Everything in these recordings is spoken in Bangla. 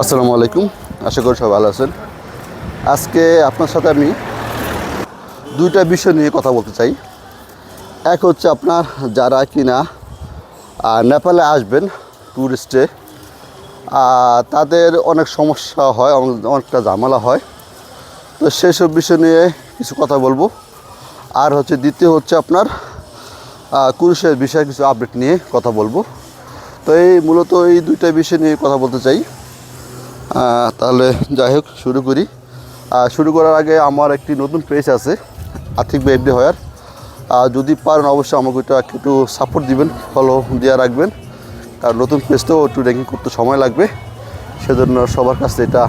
আসসালামু আলাইকুম। আশা করি সবাই ভালো আছেন। আজকে আপনার সাথে আমি দুইটা বিষয় নিয়ে কথা বলতে চাই। এক হচ্ছে আপনার যারা কিনা নেপালে আসবেন ট্যুরিস্টে তাদের অনেক সমস্যা হয় অনেকটা ঝামেলা হয়। তো সেসব বিষয় নিয়ে কিছু কথা বলব। আর হচ্ছে দ্বিতীয় হচ্ছে আপনার কুরুষের বিষয়ে কিছু আপডেট নিয়ে কথা বলব। তো এই মূলত এই দুইটা বিষয় নিয়ে কথা বলতে চাই। তাহলে যাই হোক, শুরু করি। শুরু করার আগে আমার একটি নতুন পেজ আছে, আর্থিক ব্যবদি হয়ার আর যদি পারেন অবশ্যই আমাকে এটা একটু সাপোর্ট দিবেন ফলো দেওয়া রাখবেন। কারণ নতুন পেজ তো একটু র্যাঙ্কিং করতে সময় লাগবে, সেজন্য সবার কাছে এটা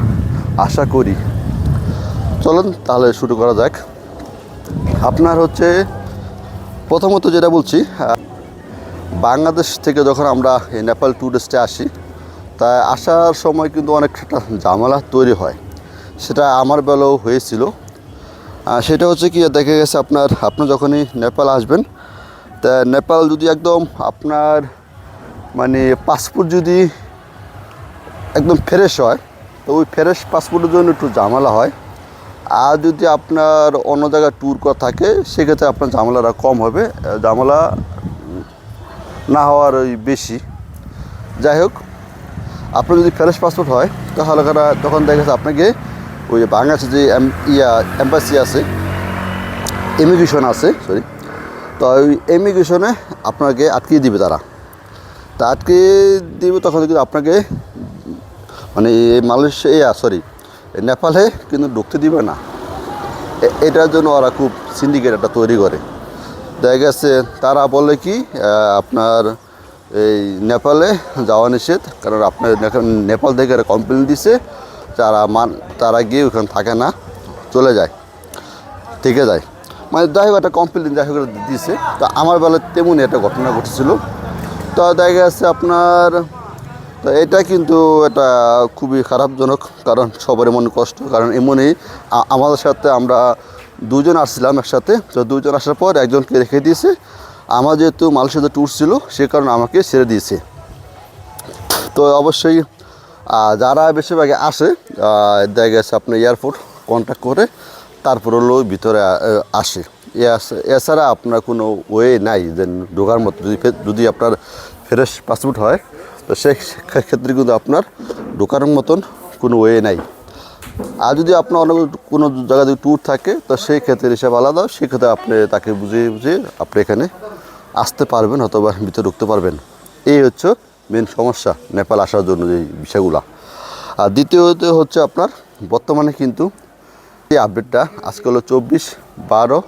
আশা করি। চলুন, তাহলে শুরু করা যাক। আপনার হচ্ছে প্রথমত যেটা বলছি বাংলাদেশ থেকে যখন আমরা নেপাল ট্যুরিস্টে আসি তা আসার সময় কিন্তু অনেকটা ঝামেলা তৈরি হয়। সেটা আমার বেলাও হয়েছিল। সেটা হচ্ছে কি, দেখা গেছে আপনার, আপনি যখনই নেপাল আসবেন, তা নেপাল যদি একদম আপনার মানে পাসপোর্ট যদি একদম ফ্রেশ হয়, তো ওই ফ্রেশ পাসপোর্টের জন্য একটু ঝামেলা হয়। আর যদি আপনার অন্য জায়গায় ট্যুর করা থাকে, সেক্ষেত্রে আপনার ঝামেলাটা কম হবে। ঝামেলা না হওয়ার ওই বেশি। যাই হোক আপনার যদি ফ্রেশ পাসপোর্ট হয়, তাহলে কারা তখন দেখা যাচ্ছে আপনাকে ওই যে বাংলাদেশে যে ইয়া, এম্বাসি আছে ইমিগ্রেশন আছে সরি তো ওই ইমিগ্রেশনে আপনাকে আটকিয়ে দিবে তারা। তা আটকে দিবে তখন কিন্তু আপনাকে মানে মালয়েশিয়া সরি নেপালে কিন্তু ঢুকতে দিবে না। এটার জন্য ওরা খুব সিন্ডিকেট একটা তৈরি করে। দেখা গেছে তারা বলে কি আপনার নেপালে যাওয়া নিষেধ, কারণ আপনার নেপাল থেকে একটা কমপ্লেন দিছে, তারা মান, তারা গিয়ে ওখানে থাকে না, চলে যায়, থেকে যায়। মানে যাই হোক, একটা কমপ্লেন যাই হোক দিছে। তো আমার বেলা তেমনই একটা ঘটনা ঘটেছিল। তো দেখা গেছে আপনার, তো এটা কিন্তু এটা খুবই খারাপজনক, কারণ সবারই মনে কষ্ট, কারণ এমনই আমাদের সাথে আমরা দুজন আসছিলাম একসাথে। তো দুজন আসার পর একজনকে রেখে দিয়েছে। আমার যেহেতু মালয়েশিয়াতে ট্যুর ছিল, সে কারণে আমাকে ছেড়ে দিয়েছে। তো অবশ্যই যারা বেশিরভাগে আসে দেখা গেছে আপনার এয়ারপোর্ট কন্ট্যাক্ট করে, তারপর হলো ভিতরে আসে। এছাড়া আপনার কোনো ওয়ে নাই, যে ঢোকার মতো। যদি যদি আপনার ফ্রেশ পাসপোর্ট হয়, তো সেই ক্ষেত্রে কিন্তু আপনার ঢোকার মতন কোনো ওয়ে নাই। আর যদি আপনার অন্য কোনো জায়গায় যদি ট্যুর থাকে, তো সেই ক্ষেত্রে হিসাব আলাদা। সেক্ষেত্রে আপনি তাকে বুঝিয়ে বুঝিয়ে আপনি এখানে আসতে পারবেন অথবা ভিতরে ঢুকতে পারবেন। এই হচ্ছে মেন সমস্যা নেপাল আসার জন্য যে বিষয়গুলো। আর দ্বিতীয়ত হচ্ছে আপনার, বর্তমানে কিন্তু এই আপডেটটা আজকে হলো চব্বিশ বারো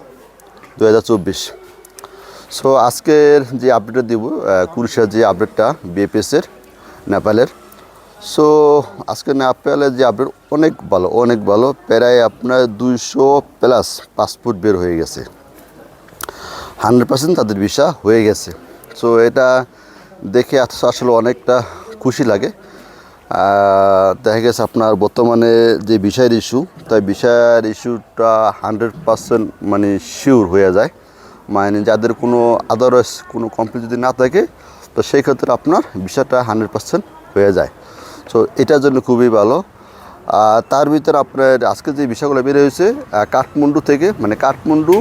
দু সো আজকের যে আপডেটটা দিব কুড়িশার যে আপডেটটা বিএপিএসের নেপালের। সো আজকে নেপালের যে আপডেট অনেক ভালো অনেক ভালো। প্রায় আপনার দুইশো প্লাস পাসপোর্ট বের হয়ে গেছে। হান্ড্রেড পার্সেন্ট তাদের ভিসা হয়ে গেছে। সো এটা দেখে আসলে অনেকটা খুশি লাগে। দেখা গেছে আপনার বর্তমানে যে বিষয়ের ইস্যু তাই বিষয়ের ইস্যুটা হান্ড্রেড পার্সেন্ট মানে শিওর হয়ে যায়। মানে যাদের কোনো আদারওয়াইজ কোনো কমপ্লিট যদি না থাকে, তো সেই ক্ষেত্রে আপনার বিষয়টা হান্ড্রেড পার্সেন্ট হয়ে যায়। সো এটার জন্য খুবই ভালো। আর তার ভিতরে আপনার আজকে যে বিষয়গুলো বের হয়েছে কাঠমান্ডু থেকে মানে কাঠমান্ডু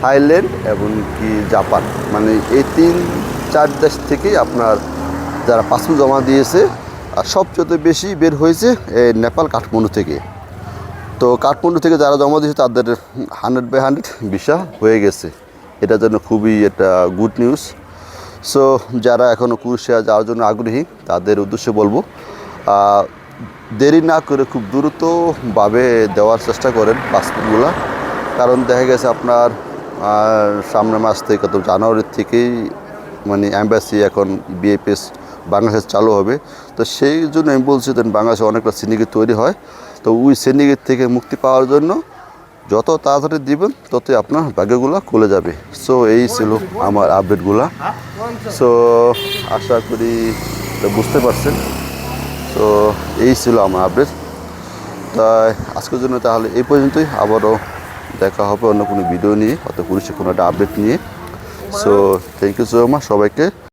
থাইল্যান্ড এবং কি জাপান। মানে এই তিন, চার দেশ থেকেই আপনার যারা পাসপোর্ট জমা দিয়েছে, আর সবচেয়ে বেশি বের হয়েছে নেপাল কাঠমান্ডু থেকে। তো কাঠমান্ডু থেকে যারা জমা দিয়েছে, তাদের হান্ড্রেড বাই হান্ড্রেড ভিসা হয়ে গেছে। এটার জন্য খুবই একটা গুড নিউজ। সো যারা এখনও কুরুশিয়া যাওয়ার জন্য আগ্রহী, তাদের উদ্দেশ্যে বলব দেরি না করে খুব দ্রুতভাবে দেওয়ার চেষ্টা করেন পাসপোর্টগুলো। কারণ দেখা গেছে আপনার আর সামনের মাস থেকে তো জানুয়ারির থেকেই মানে অ্যাম্বাসি এখন বিএপিএস বাংলাদেশ চালু হবে। তো সেই জন্য আমি বলছি যে বাংলাদেশে অনেকটা সিন্ডিকেট তৈরি হয়। তো ওই সিন্ডিকেট থেকে মুক্তি পাওয়ার জন্য যত তাড়াতাড়ি দিবেন, ততই আপনার ভাগ্যগুলো খুলে যাবে। সো এই ছিল আমার আপডেটগুলো সো আশা করি বুঝতে পারছেন। তো এই ছিল আমার আপডেট তাই আজকের জন্য তাহলে এই পর্যন্তই। আবারও দেখা হবে অন্য কোনো ভিডিও নিয়ে অত পুলিশের কোনো একটা আপডেট নিয়ে। So thank you so much সবাইকে।